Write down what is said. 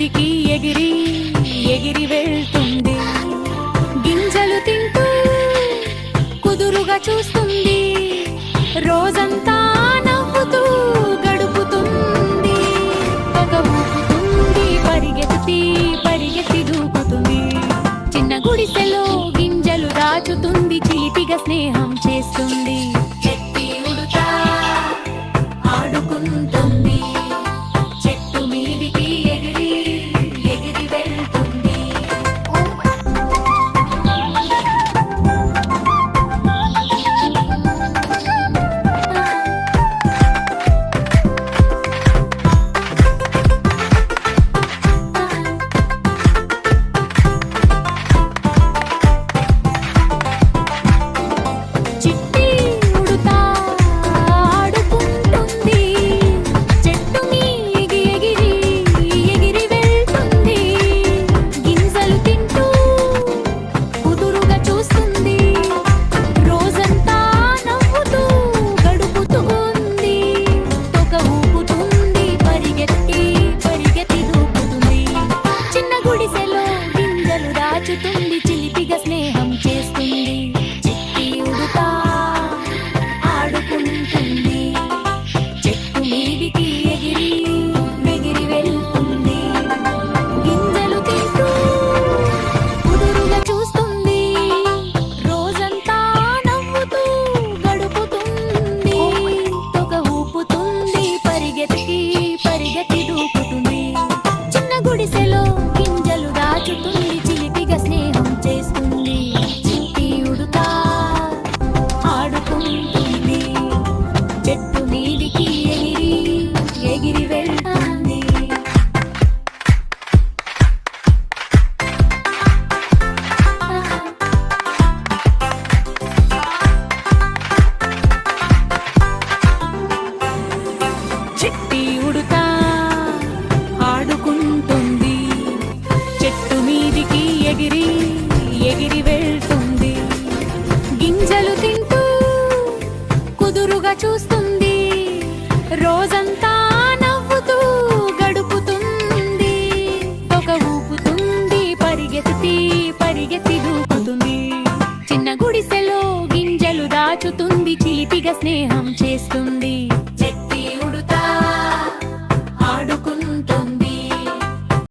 మీదికి ఎగిరి ఎగిరి వెళ్తుంది. గింజలు తింటూ కుదురుగా చూస్తుంది. రోజంతా నవ్వుతూ గడుపుతుంది. ఒక ఊపుతుంది పరిగెత్తి పరిగెత్తి దూకుతుంది. చిన్న గుడిసెలో గింజలు దాచుతుంది చిలిపిగా స్నేహం చేస్తుంది. చిన్న నీడికి ఎగిరి ఎగిరి వెళ్తుంది చెట్టి ఉడుతా ఆడుకుంటుంది. చెట్టు మీదికి ఎగిరి ఎగిరి వెళ్తుంది. గింజలు తింటూ కుదురుగా చూస్తూ రోజంతా నవ్వుతూ గడుపుతుంది. ఒక ఊపుతుంది పరిగెత్తి పరిగెత్తి దూకుతుంది. చిన్న గుడిసెలో గింజలు దాచుతుంది చిలిపిగా స్నేహం చేస్తుంది.